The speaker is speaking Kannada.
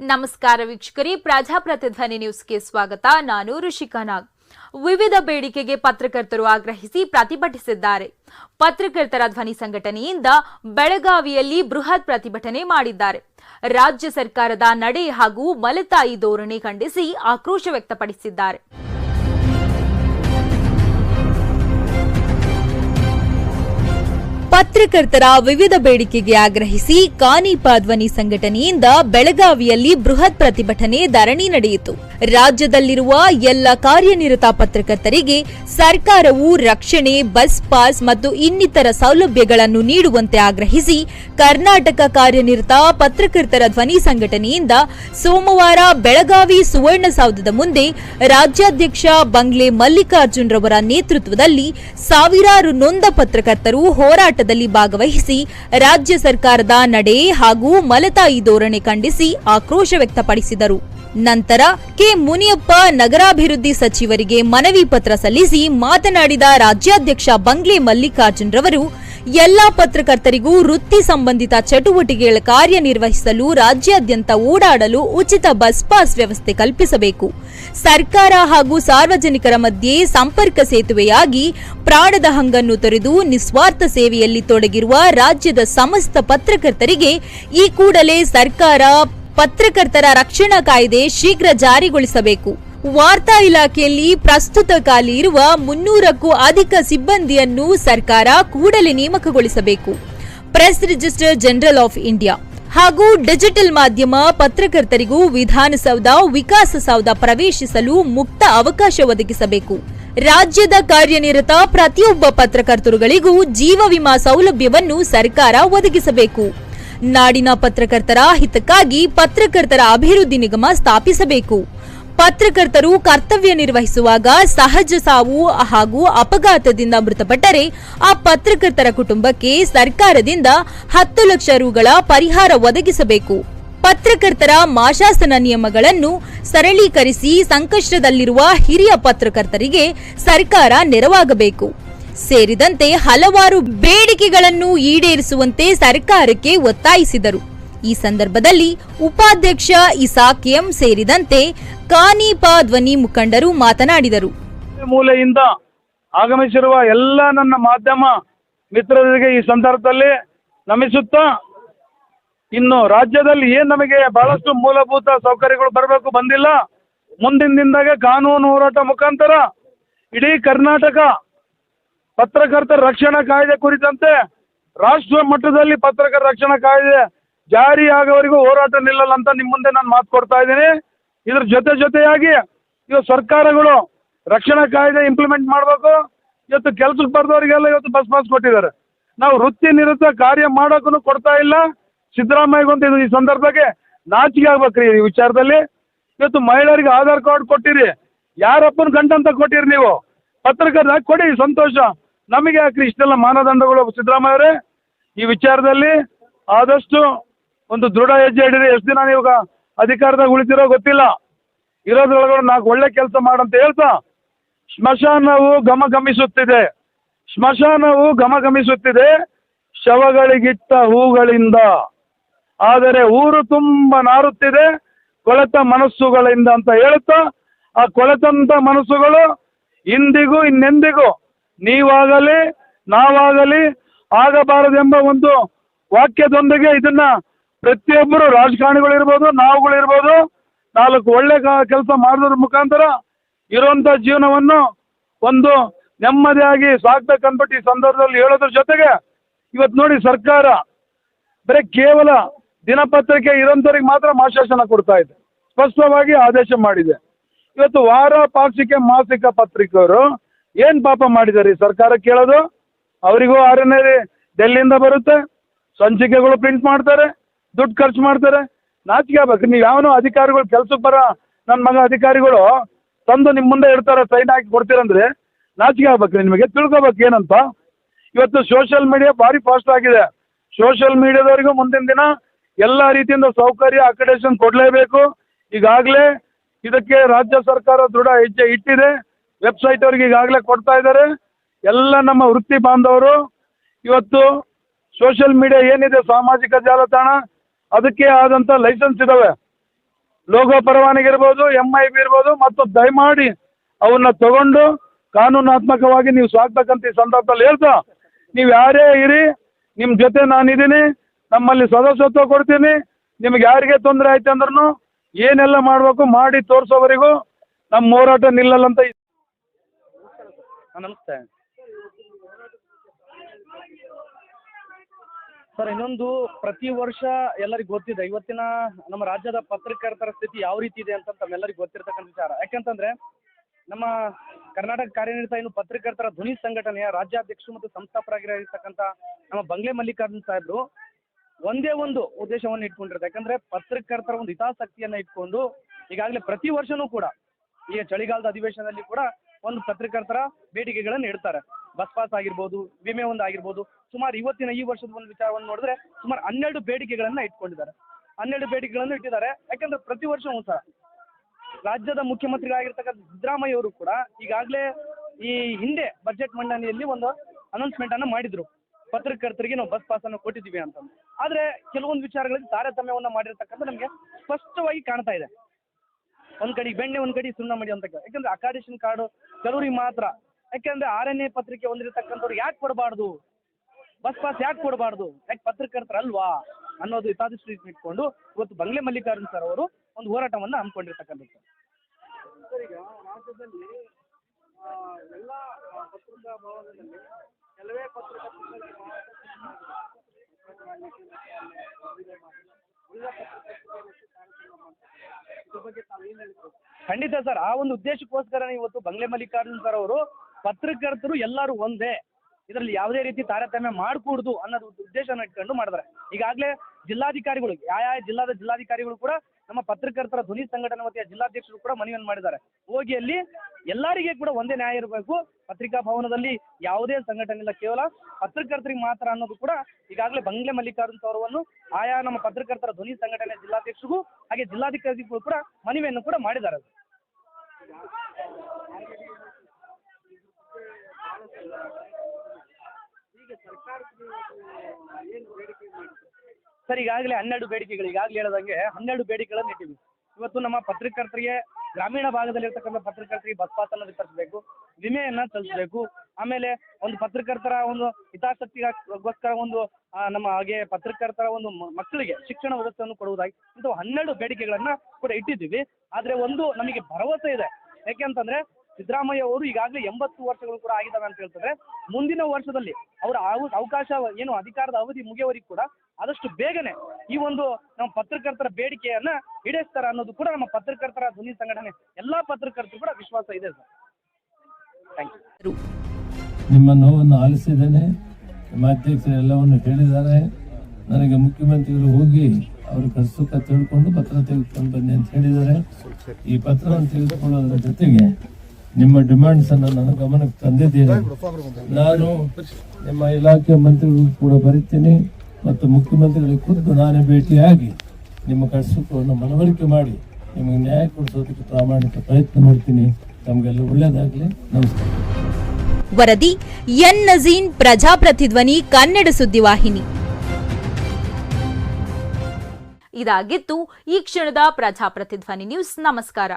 ನಮಸ್ಕಾರ ವೀಕ್ಷಕರಿ, ಪ್ರಜಾಪ್ರತಿಧ್ವನಿ ನ್ಯೂಸ್ಗೆ ಸ್ವಾಗತ. ನಾನು ಋಷಿಕಾ ನಾಗ್. ವಿವಿಧ ಬೇಡಿಕೆಗೆ ಪತ್ರಕರ್ತರು ಆಗ್ರಹಿಸಿ ಪ್ರತಿಭಟಿಸಿದ್ದಾರೆ. ಪತ್ರಕರ್ತರ ಧ್ವನಿ ಸಂಘಟನೆಯಿಂದ ಬೆಳಗಾವಿಯಲ್ಲಿ ಬೃಹತ್ ಪ್ರತಿಭಟನೆ ಮಾಡಿದ್ದಾರೆ. ರಾಜ್ಯ ಸರ್ಕಾರದ ನಡೆ ಹಾಗೂ ಮಲತಾಯಿ ಧೋರಣೆ ಖಂಡಿಸಿ ಆಕ್ರೋಶ ವ್ಯಕ್ತಪಡಿಸಿದ್ದಾರೆ. ಪತ್ರಕರ್ತರ ವಿವಿಧ ಬೇಡಿಕೆಗೆ ಆಗ್ರಹಿಸಿ ಕಾನಿ ಧ್ವನಿ ಸಂಘಟನೆಯಿಂದ ಬೆಳಗಾವಿಯಲ್ಲಿ ಬೃಹತ್ ಪ್ರತಿಭಟನೆ ಧರಣಿ ನಡೆಯಿತು. ರಾಜ್ಯದಲ್ಲಿರುವ ಎಲ್ಲ ಕಾರ್ಯನಿರತ ಪತ್ರಕರ್ತರಿಗೆ ಸರ್ಕಾರವು ರಕ್ಷಣೆ, ಬಸ್ ಪಾಸ್ ಮತ್ತು ಇನ್ನಿತರ ಸೌಲಭ್ಯಗಳನ್ನು ನೀಡುವಂತೆ ಆಗ್ರಹಿಸಿ ಕರ್ನಾಟಕ ಕಾರ್ಯನಿರತ ಪತ್ರಕರ್ತರ ಧ್ವನಿ ಸಂಘಟನೆಯಿಂದ ಸೋಮವಾರ ಬೆಳಗಾವಿ ಸುವರ್ಣಸೌಧದ ಮುಂದೆ ರಾಜ್ಯಾಧ್ಯಕ್ಷ ಬಂಗ್ಲೆ ಮಲ್ಲಿಕಾರ್ಜುನ್ ರವರ ನೇತೃತ್ವದಲ್ಲಿ ಸಾವಿರಾರು ನೊಂದ ಪತ್ರಕರ್ತರು ಹೋರಾಟದಲ್ಲಿ ಭಾಗವಹಿಸಿ ರಾಜ್ಯ ಸರ್ಕಾರದ ನಡೆ ಹಾಗೂ ಮಲತಾಯಿ ಧೋರಣೆ ಖಂಡಿಸಿ ಆಕ್ರೋಶ ವ್ಯಕ್ತಪಡಿಸಿದರು. ನಂತರ ಕೆ. ಮುನಿಯಪ್ಪ ನಗರಾಭಿವೃದ್ಧಿ ಸಚಿವರಿಗೆ ಮನವಿ ಪತ್ರ ಸಲ್ಲಿಸಿ ಮಾತನಾಡಿದ ರಾಜ್ಯಾಧ್ಯಕ್ಷ ಬಂಗ್ಲೆ ಮಲ್ಲಿಕಾರ್ಜುನ್ ರವರು ಎಲ್ಲಾ ಪತ್ರಕರ್ತರಿಗೂ ವೃತ್ತಿ ಸಂಬಂಧಿತ ಚಟುವಟಿಕೆಗಳ ಕಾರ್ಯನಿರ್ವಹಿಸಲು ರಾಜ್ಯಾದ್ಯಂತ ಓಡಾಡಲು ಉಚಿತ ಬಸ್ ಪಾಸ್ ವ್ಯವಸ್ಥೆ ಕಲ್ಪಿಸಬೇಕು. ಸರ್ಕಾರ ಹಾಗೂ ಸಾರ್ವಜನಿಕರ ಮಧ್ಯೆ ಸಂಪರ್ಕ ಸೇತುವೆಯಾಗಿ ಪ್ರಾಣದ ಹಂಗನ್ನು ತೊರೆದು ನಿಸ್ವಾರ್ಥ ಸೇವೆಯಲ್ಲಿ ತೊಡಗಿರುವ ರಾಜ್ಯದ ಸಮಸ್ತ ಪತ್ರಕರ್ತರಿಗೆ ಈ ಕೂಡಲೇ ಸರ್ಕಾರ ಪತ್ರಕರ್ತರ ರಕ್ಷಣಾ ಕಾಯ್ದೆ ಶೀಘ್ರ ಜಾರಿಗೊಳಿಸಬೇಕು. ವಾರ್ತಾ ಇಲಾಖೆಯಲ್ಲಿ ಪ್ರಸ್ತುತ ಖಾಲಿ ಇರುವ ಮುನ್ನೂರಕ್ಕೂ ಅಧಿಕ ಸಿಬ್ಬಂದಿಯನ್ನು ಸರ್ಕಾರ ಕೂಡಲೇ ನೇಮಕಗೊಳಿಸಬೇಕು. Press register general of India ಹಾಗೂ ಡಿಜಿಟಲ್ ಮಾಧ್ಯಮ ಪತ್ರಕರ್ತರಿಗೂ ವಿಧಾನಸೌಧ, ವಿಕಾಸಸೌಧ ಪ್ರವೇಶಿಸಲು ಮುಕ್ತ ಅವಕಾಶ ಒದಗಿಸಬೇಕು. ರಾಜ್ಯದ ಕಾರ್ಯನಿರತ ಪ್ರತಿಯೊಬ್ಬ ಪತ್ರಕರ್ತರುಗಳಿಗೂ ಜೀವ ವಿಮಾ ಸೌಲಭ್ಯವನ್ನು ಸರ್ಕಾರ ಒದಗಿಸಬೇಕು. ನಾಡಿನ ಪತ್ರಕರ್ತರ ಹಿತಕ್ಕಾಗಿ ಪತ್ರಕರ್ತರ ಅಭಿವೃದ್ಧಿ ನಿಗಮ ಸ್ಥಾಪಿಸಬೇಕು. ಪತ್ರಕರ್ತರು ಕರ್ತವ್ಯ ನಿರ್ವಹಿಸುವಾಗ ಸಹಜ ಸಾವು ಹಾಗೂ ಅಪಘಾತದಿಂದ ಮೃತಪಟ್ಟರೆ ಆ ಪತ್ರಕರ್ತರ ಕುಟುಂಬಕ್ಕೆ ಸರ್ಕಾರದಿಂದ ಹತ್ತು ಲಕ್ಷ ರುಗಳ ಪರಿಹಾರ ಒದಗಿಸಬೇಕು. ಪತ್ರಕರ್ತರ ಮಾಶಾಸನ ನಿಯಮಗಳನ್ನು ಸರಳೀಕರಿಸಿ ಸಂಕಷ್ಟದಲ್ಲಿರುವ ಹಿರಿಯ ಪತ್ರಕರ್ತರಿಗೆ ಸರ್ಕಾರ ನೆರವಾಗಬೇಕು. ಸೇರಿದಂತೆ ಹಲವಾರು ಬೇಡಿಕೆಗಳನ್ನು ಈಡೇರಿಸುವಂತೆ ಸರ್ಕಾರಕ್ಕೆ ಒತ್ತಾಯಿಸಿದರು. ಈ ಸಂದರ್ಭದಲ್ಲಿ ಉಪಾಧ್ಯಕ್ಷ ಇಸಾಕ್ ಎಂ ಸೇರಿದಂತೆ ಕಾನೀಪ ಧ್ವನಿ ಮುಖಂಡರು ಮಾತನಾಡಿದರು. ಮೂಲೆಯಿಂದ ಆಗಮಿಸಿರುವ ಎಲ್ಲ ನನ್ನ ಮಾಧ್ಯಮ ಮಿತ್ರರಿಗೆ ಈ ಸಂದರ್ಭದಲ್ಲಿ ನಮಿಸುತ್ತಾ, ಇನ್ನು ರಾಜ್ಯದಲ್ಲಿ ಏನು ನಮಗೆ ಬಹಳಷ್ಟು ಮೂಲಭೂತ ಸೌಕರ್ಯಗಳು ಬರಬೇಕು ಬಂದಿಲ್ಲ, ಮುಂದಿನ ದಿನದಾಗ ಕಾನೂನು ಹೋರಾಟ ಮುಖಾಂತರ ಇಡೀ ಕರ್ನಾಟಕ ಪತ್ರಕರ್ತರ ರಕ್ಷಣಾ ಕಾಯ್ದೆ ಕುರಿತಂತೆ ರಾಷ್ಟ್ರ ಮಟ್ಟದಲ್ಲಿ ಪತ್ರಕರ್ತರ ರಕ್ಷಣಾ ಕಾಯ್ದೆ ಜಾರಿ ಆಗೋವರೆಗೂ ಹೋರಾಟ ನಿಲ್ಲಲ್ಲ ಅಂತ ನಿಮ್ಮ ಮುಂದೆ ನಾನು ಮಾತು ಕೊಡ್ತಾ ಇದ್ದೀನಿ. ಇದ್ರ ಜೊತೆ ಜೊತೆಯಾಗಿ ಇವತ್ತು ಸರ್ಕಾರಗಳು ರಕ್ಷಣಾ ಕಾಯ್ದೆ ಇಂಪ್ಲಿಮೆಂಟ್ ಮಾಡಬೇಕು. ಇವತ್ತು ಕೆಲ್ಸಕ್ಕೆ ಬರ್ದವರಿಗೆಲ್ಲ ಇವತ್ತು ಬಸ್ ಪಾಸ್ ಕೊಟ್ಟಿದ್ದಾರೆ. ನಾವು ವೃತ್ತಿ ನಿರತ ಕಾರ್ಯ ಮಾಡೋಕ್ಕೂ ಕೊಡ್ತಾ ಇಲ್ಲ. ಸಿದ್ದರಾಮಯ್ಯಗಂತ ಇದು ಈ ಸಂದರ್ಭಕ್ಕೆ ನಾಚಿಕೆ ಆಗ್ಬೇಕ್ರಿ ಈ ವಿಚಾರದಲ್ಲಿ. ಇವತ್ತು ಮಹಿಳೆಯರಿಗೆ ಆಧಾರ್ ಕಾರ್ಡ್ ಕೊಟ್ಟಿರಿ. ಯಾರಪ್ಪನ ಗಂಟಂತ ಕೊಟ್ಟಿರಿ ನೀವು. ಪತ್ರಕರ್ತ ಕೊಡಿ, ಸಂತೋಷ. ನಮಗೆ ಯಾಕ್ರಿ ಇಷ್ಟೆಲ್ಲ ಮಾನದಂಡಗಳು ಸಿದ್ದರಾಮಯ್ಯವರೇ ಈ ವಿಚಾರದಲ್ಲಿ ಆದಷ್ಟು ಒಂದು ದೃಢ ಹೆಜ್ಜೆ ಇಡಿರಿ ಎಷ್ಟು ದಿನ ನೀವು ಅಧಿಕಾರದಾಗ ಉಳಿತಿರೋ ಗೊತ್ತಿಲ್ಲ. ಇರೋದ್ರೊಳಗ ನಾಲ್ಕು ಒಳ್ಳೆ ಕೆಲಸ ಮಾಡಂತ ಹೇಳ್ತಾ. ಸ್ಮಶಾನವು ಘಮಘಮಿಸುತ್ತಿದೆ. ಸ್ಮಶಾನವು ಘಮಘಮಿಸುತ್ತಿದೆ ಶವಗಳಿಗಿಟ್ಟ ಹೂಗಳಿಂದ. ಆದರೆ ಊರು ತುಂಬ ನಾರುತ್ತಿದೆ, ಕೊಳೆತ ಮನಸ್ಸುಗಳಿಂದ ಅಂತ ಹೇಳುತ್ತಾ. ಆ ಕೊಳೆತಂತ ಮನಸ್ಸುಗಳು ಇಂದಿಗೂ ಇನ್ನೆಂದಿಗೂ ನೀವಾಗಲಿ, ನಾವಾಗಲಿ ಆಗಬಾರದೆಂಬ ಒಂದು ವಾಕ್ಯದೊಂದಿಗೆ ಇದನ್ನ ಪ್ರತಿಯೊಬ್ಬರು ರಾಜಕಾರಣಿಗಳಿರ್ಬೋದು, ನಾವುಗಳಿರ್ಬೋದು, ನಾಲ್ಕು ಒಳ್ಳೆ ಕೆಲಸ ಮಾಡೋದ್ರ ಮುಖಾಂತರ ಇರುವಂಥ ಜೀವನವನ್ನು ಒಂದು ನೆಮ್ಮದಿಯಾಗಿ ಸಾಕ್ಬೇಕಂದ್ಬಿಟ್ಟು ಈ ಸಂದರ್ಭದಲ್ಲಿ ಹೇಳೋದ್ರ ಜೊತೆಗೆ ಇವತ್ತು ನೋಡಿ ಸರ್ಕಾರ ಬರೀ ಕೇವಲ ದಿನಪತ್ರಿಕೆ ಇರೋಂಥವ್ರಿಗೆ ಮಾತ್ರ ಮಾಶಾಸನ ಕೊಡ್ತಾ ಇದೆ. ಸ್ಪಷ್ಟವಾಗಿ ಆದೇಶ ಮಾಡಿದೆ. ಇವತ್ತು ವಾರ ಪಾಕ್ಷಿಕ ಮಾಸಿಕ ಪತ್ರಿಕೆಯವರು ಏನು ಪಾಪ ಮಾಡಿದ್ದಾರೆ ಸರ್ಕಾರ ಕೇಳೋದು? ಅವರಿಗೂ ಆರನೇ ಡೆಲ್ಲಿಯಿಂದ ಬರುತ್ತೆ. ಸಂಚಿಕೆಗಳು ಪ್ರಿಂಟ್ ಮಾಡ್ತಾರೆ. ದುಡ್ಡು ಖರ್ಚು ಮಾಡ್ತಾರೆ. ನಾಚಿಕೆ ಆಗ್ಬೇಕು. ನೀವು ಯಾವನೋ ಅಧಿಕಾರಿಗಳು ಕೆಲ್ಸಕ್ಕೆ ಬರೋ ನನ್ನ ಮಗ ಅಧಿಕಾರಿಗಳು ತಂದು ನಿಮ್ಮ ಮುಂದೆ ಇಡ್ತಾರೆ, ಸೈನ್ ಹಾಕಿ ಕೊಡ್ತೀರಂದ್ರೆ ನಾಚಿಕೆ ಆಗ್ಬೇಕು ನಿಮಗೆ. ತಿಳ್ಕೊಬೇಕು ಏನಂತ. ಇವತ್ತು ಸೋಷಿಯಲ್ ಮೀಡಿಯಾ ಭಾರಿ ಫಾಸ್ಟ್ ಆಗಿದೆ. ಸೋಷಿಯಲ್ ಮೀಡಿಯಾದವರಿಗೂ ಮುಂದಿನ ದಿನ ಎಲ್ಲ ರೀತಿಯಿಂದ ಸೌಕರ್ಯ ಅಕಡೇಶನ್ ಕೊಡಲೇಬೇಕು. ಈಗಾಗಲೇ ಇದಕ್ಕೆ ರಾಜ್ಯ ಸರ್ಕಾರ ದೃಢ ಹೆಜ್ಜೆ ಇಟ್ಟಿದೆ. ವೆಬ್ಸೈಟ್ ಅವ್ರಿಗೆ ಈಗಾಗಲೇ ಕೊಡ್ತಾ ಇದ್ದಾರೆ. ಎಲ್ಲ ನಮ್ಮ ವೃತ್ತಿ ಬಾಂಧವರು, ಇವತ್ತು ಸೋಷಿಯಲ್ ಮೀಡಿಯಾ ಏನಿದೆ, ಸಾಮಾಜಿಕ ಜಾಲತಾಣ ಅದಕ್ಕೆ ಆದಂಥ ಲೈಸೆನ್ಸ್ ಇದ್ದಾವೆ ಲೋಗೋ ಪರವಾನಗಿ ಇರ್ಬೋದು ಎಂ ಐ ಬಿ ಇರ್ಬೋದು, ಮತ್ತು ದಯಮಾಡಿ ಅವನ್ನ ತಗೊಂಡು ಕಾನೂನಾತ್ಮಕವಾಗಿ ನೀವು ಸಾಕ್ತಕ್ಕಂಥ ಈ ಸಂದರ್ಭದಲ್ಲಿ ಹೇಳ್ತಾ, ನೀವು ಯಾರೇ ಇರಿ ನಿಮ್ಮ ಜೊತೆ ನಾನಿದ್ದೀನಿ, ನಮ್ಮಲ್ಲಿ ಸದಸ್ಯತ್ವ ಕೊಡ್ತೀನಿ, ನಿಮ್ಗೆ ಯಾರಿಗೆ ತೊಂದರೆ ಆಯ್ತು ಅಂದ್ರೂ ಏನೆಲ್ಲ ಮಾಡಬೇಕು ಮಾಡಿ ತೋರಿಸೋವರೆಗೂ ನಮ್ಮ ಹೋರಾಟ ನಿಲ್ಲಲ್ಲ ಅಂತ ನಮಸ್ತೆ. ಸರ್, ಇನ್ನೊಂದು ಪ್ರತಿ ವರ್ಷ ಎಲ್ಲರಿಗೂ ಗೊತ್ತಿದೆ, ಇವತ್ತಿನ ನಮ್ಮ ರಾಜ್ಯದ ಪತ್ರಕರ್ತರ ಸ್ಥಿತಿ ಯಾವ ರೀತಿ ಇದೆ ಅಂತ ತಮ್ಮೆಲ್ಲರಿಗೂ ಗೊತ್ತಿರತಕ್ಕಂಥ ವಿಚಾರ. ಯಾಕಂತಂದ್ರೆ, ನಮ್ಮ ಕರ್ನಾಟಕ ಕಾರ್ಯನಿರತ ಏನು ಪತ್ರಕರ್ತರ ಧ್ವನಿ ಸಂಘಟನೆಯ ರಾಜ್ಯಾಧ್ಯಕ್ಷರು ಮತ್ತು ಸಂಸ್ಥಾಪಕರಾಗಿರತಕ್ಕಂಥ ನಮ್ಮ ಬಂಗ್ಲೆ ಮಲ್ಲಿಕಾರ್ಜುನ್ ಸಾಹೇಬ್ರು ಒಂದೇ ಒಂದು ಉದ್ದೇಶವನ್ನು ಇಟ್ಕೊಂಡಿರ್ತಾರೆ ಯಾಕಂದ್ರೆ, ಪತ್ರಕರ್ತರ ಒಂದು ಹಿತಾಸಕ್ತಿಯನ್ನ ಇಟ್ಕೊಂಡು ಈಗಾಗಲೇ ಪ್ರತಿ ವರ್ಷನೂ ಕೂಡ, ಈಗ ಚಳಿಗಾಲದ ಅಧಿವೇಶನದಲ್ಲಿ ಕೂಡ ಒಂದು ಪತ್ರಕರ್ತರ ಬೇಡಿಕೆಗಳನ್ನು ಇಡ್ತಾರೆ. ಬಸ್ ಪಾಸ್ ಆಗಿರ್ಬೋದು, ವಿಮೆ ಒಂದು ಆಗಿರ್ಬೋದು, ಸುಮಾರು ಇವತ್ತಿನ ಈ ವರ್ಷದ ಒಂದು ವಿಚಾರವನ್ನು ನೋಡಿದ್ರೆ ಸುಮಾರು ಹನ್ನೆರಡು ಬೇಡಿಕೆಗಳನ್ನ ಇಟ್ಕೊಂಡಿದ್ದಾರೆ. ಹನ್ನೆರಡು ಬೇಡಿಕೆಗಳನ್ನು ಇಟ್ಟಿದ್ದಾರೆ. ಯಾಕಂದ್ರೆ ಪ್ರತಿ ವರ್ಷವೂ ಸಹ ರಾಜ್ಯದ ಮುಖ್ಯಮಂತ್ರಿಗಳಾಗಿರ್ತಕ್ಕಂಥ ಸಿದ್ದರಾಮಯ್ಯ ಅವರು ಕೂಡ ಈಗಾಗಲೇ ಈ ಹಿಂದೆ ಬಜೆಟ್ ಮಂಡನೆಯಲ್ಲಿ ಒಂದು ಅನೌನ್ಸ್ಮೆಂಟ್ ಅನ್ನ ಮಾಡಿದ್ರು. ಪತ್ರಕರ್ತರಿಗೆ ನಾವು ಬಸ್ ಪಾಸ್ ಅನ್ನು ಕೊಟ್ಟಿದ್ದೀವಿ ಅಂತ ಆದ್ರೆ ಕೆಲವೊಂದು ವಿಚಾರಗಳಲ್ಲಿ ತಾರತಮ್ಯವನ್ನ ಮಾಡಿರ್ತಕ್ಕಂಥ ನಮಗೆ ಸ್ಪಷ್ಟವಾಗಿ ಕಾಣ್ತಾ ಇದೆ. ಒಂದ್ ಕಡೆ ಬೆಣ್ಣೆ, ಒಂದ್ ಕಡೆ ಸುಣ್ಣ ಮಾಡಿ ಅಂತ ಯಾಕಂದ್ರೆ ಅಕಾಡೇಶನ್ ಕಾರ್ಡು ಕೆಲವರಿಗೆ ಮಾತ್ರ ಯಾಕಂದ್ರೆ ಆರನೇ ಪತ್ರಿಕೆ ಹೊಂದಿರತಕ್ಕಂಥವ್ರು ಯಾಕೆ ಕೊಡಬಾರ್ದು? ಬಸ್ ಪಾಸ್ ಯಾಕೆ ಕೊಡಬಾರ್ದು? ಯಾಕೆ ಪತ್ರಕರ್ತರಲ್ವಾ? ಅನ್ನೋದು ಹಿತಾದೃಷ್ಟಿ ಇಟ್ಕೊಂಡು ಇವತ್ತು ಬಂಗ್ಲೆ ಮಲ್ಲಿಕಾರ್ಜುನ್ ಸರ್ ಅವರು ಒಂದು ಹೋರಾಟವನ್ನ ಹಮ್ಮಿಕೊಂಡಿರ್ತಕ್ಕಂಥದ್ದು. ಸರ್ ಈಗ ರಾಜ್ಯದಲ್ಲಿ ಎಲ್ಲ ಪತ್ರಿಕಾ ಭವನದಲ್ಲಿ ಕೆಲವೇ ಖಂಡಿತ ಸರ್ ಆ ಒಂದು ಉದ್ದೇಶಕ್ಕೋಸ್ಕರ ಇವತ್ತು ಬಂಗ್ಲೆ ಮಲ್ಲಿಕಾರ್ಜುನ್ ಸರ್ ಅವರು ಪತ್ರಕರ್ತರು ಎಲ್ಲರೂ ಒಂದೇ. ಇದರಲ್ಲಿ ಯಾವುದೇ ರೀತಿ ತಾರತಮ್ಯ ಮಾಡಕೂಡ್ದು ಅನ್ನೋದು ಉದ್ದೇಶನ ಇಟ್ಕೊಂಡು ಮಾಡಿದ್ದಾರೆ. ಈಗಾಗಲೇ ಜಿಲ್ಲಾಧಿಕಾರಿಗಳು, ಯಾವ ಜಿಲ್ಲಾದ ಜಿಲ್ಲಾಧಿಕಾರಿಗಳು ಕೂಡ ನಮ್ಮ ಪತ್ರಕರ್ತರ ಧ್ವನಿ ಸಂಘಟನೆ ವತಿಯ ಜಿಲ್ಲಾಧ್ಯಕ್ಷರು ಕೂಡ ಮನವಿಯನ್ನು ಮಾಡಿದ್ದಾರೆ. ಹೋಗಿ ಅಲ್ಲಿ ಎಲ್ಲರಿಗೆ ಕೂಡ ಒಂದೇ ನ್ಯಾಯ ಇರಬೇಕು. ಪತ್ರಿಕಾ ಭವನದಲ್ಲಿ ಯಾವುದೇ ಸಂಘಟನೆ ಇಲ್ಲ. ಕೇವಲ ಪತ್ರಕರ್ತರಿಗೆ ಮಾತ್ರ ಅನ್ನೋದು ಕೂಡ ಈಗಾಗಲೇ ಬಂಗ್ಲೆ ಮಲ್ಲಿಕಾರ್ಜುನ್ ಸೌರವನ್ನು ಆಯಾ ನಮ್ಮ ಪತ್ರಕರ್ತರ ಧ್ವನಿ ಸಂಘಟನೆ ಜಿಲ್ಲಾಧ್ಯಕ್ಷರಿಗೂ ಹಾಗೆ ಜಿಲ್ಲಾಧಿಕಾರಿಗಳು ಕೂಡ ಮನವಿಯನ್ನು ಕೂಡ ಮಾಡಿದ್ದಾರೆ ಸರ್, ಈಗಾಗಲೇ ಹನ್ನೆರಡು ಬೇಡಿಕೆಗಳು, ಈಗಾಗಲೇ ಹೇಳದಂಗೆ ಹನ್ನೆರಡು ಬೇಡಿಕೆಗಳನ್ನು ಇಟ್ಟಿವಿ ಇವತ್ತು ನಮ್ಮ ಪತ್ರಕರ್ತರಿಗೆ, ಗ್ರಾಮೀಣ ಭಾಗದಲ್ಲಿ ಭಾಗದಲ್ಲಿರ್ತಕ್ಕಂಥ ಪತ್ರಕರ್ತರಿಗೆ ಬಸ್ ಪಾಸ್ ಅನ್ನು ವಿತರಿಸಬೇಕು, ವಿಮೆಯನ್ನ ಸಲ್ಲಿಸಬೇಕು. ಆಮೇಲೆ ಒಂದು ಪತ್ರಕರ್ತರ ಒಂದು ಹಿತಾಸಕ್ತಿಗೋಸ್ಕರ ಒಂದು ನಮ್ಮ ಹಾಗೆ ಪತ್ರಕರ್ತರ ಒಂದು ಮಕ್ಕಳಿಗೆ ಶಿಕ್ಷಣ ವ್ಯವಸ್ಥೆಯನ್ನು ಕೊಡುವುದಾಗಿ ಇಂಥವು ಹನ್ನೆರಡು ಬೇಡಿಕೆಗಳನ್ನ ಕೂಡ ಇಟ್ಟಿದ್ದೀವಿ. ಆದರೆ ಒಂದು ನಮಗೆ ಭರವಸೆ ಇದೆ. ಯಾಕೆಂತಂದ್ರೆ ಸಿದ್ದರಾಮಯ್ಯ ಅವರು ಈಗಾಗಲೇ ಎಂಬತ್ತು ವರ್ಷಗಳು ಕೂಡ ಆಗಿದ್ದಾವೆ ಅಂತ ಹೇಳ್ತಾರೆ. ಮುಂದಿನ ವರ್ಷದಲ್ಲಿ ಅವರ ಅವ- ಅವಕಾಶ ಏನು ಅಧಿಕಾರದ ಅವಧಿ ಮುಗಿಯವರಿಗೆ ಕೂಡ ಆದಷ್ಟು ಬೇಗನೆ ಈ ಒಂದು ನಮ್ಮ ಪತ್ರಕರ್ತರ ಬೇಡಿಕೆಯನ್ನ ಈಡೇರಿಸ್ತಾರೆ ಅನ್ನೋದು ಕೂಡ ನಮ್ಮ ಪತ್ರಕರ್ತರ ಧ್ವನಿ ಸಂಘಟನೆ, ಎಲ್ಲಾ ಪತ್ರಕರ್ತರು ಕೂಡ ವಿಶ್ವಾಸ ಇದೆ ಸರ್. ನಿಮ್ಮ ನೋವನ್ನು ಆಲಿಸಿದ್ದೇನೆ. ನಿಮ್ಮ ಅಧ್ಯಕ್ಷರು ಎಲ್ಲವನ್ನು ಹೇಳಿದ್ದಾರೆ. ನನಗೆ ಮುಖ್ಯಮಂತ್ರಿಗಳು ಹೋಗಿ ಅವರು ಕಸುಕ ತಿಳ್ಕೊಂಡು ಪತ್ರ ತೆಗೆದುಕೊಂಡು ಬನ್ನಿ ಅಂತ ಹೇಳಿದ್ದಾರೆ. ಈ ಪತ್ರವನ್ನು ತೆಗೆದುಕೊಳ್ಳೋದ್ರ ಜೊತೆಗೆ ನಿಮ್ಮ ಡಿಮ್ಯಾಂಡ್ಸ್ ಅನ್ನು ನನ್ನ ಗಮನಕ್ಕೆ ತಂದಿದ್ದೇನೆ ನಾನು ನಿಮ್ಮ ಇಲಾಖೆ ಮಂತ್ರಿಗಳು ಕೂಡ ಬರೀತೀನಿ ಮತ್ತು ಮುಖ್ಯಮಂತ್ರಿಗಳಿಗೆ ಖುದ್ದು ನಾನೇ ಭೇಟಿಯಾಗಿ ನಿಮ್ಮ ಕಷ್ಟವನ್ನು ಮನವರಿಕೆ ಮಾಡಿ ನಿಮಗೆ ನ್ಯಾಯ ಕೊಡಿಸೋದಕ್ಕೆ ಪ್ರಾಮಾಣಿಕ ಪ್ರಯತ್ನ ಮಾಡ್ತೀನಿ. ನಮಗೆಲ್ಲ ಒಳ್ಳೆಯದಾಗಲಿ ನಮಸ್ಕಾರ. ವರದಿ, ಎನ್. ನಜೀನ್ ಪ್ರಜಾಪ್ರತಿಧ್ವನಿ, ಕನ್ನಡ ಸುದ್ದಿವಾಹಿನಿ ಇದಾಗಿತ್ತು ಈ ಕ್ಷಣದ ಪ್ರಜಾಪ್ರತಿಧ್ವನಿ ನ್ಯೂಸ್. ನಮಸ್ಕಾರ.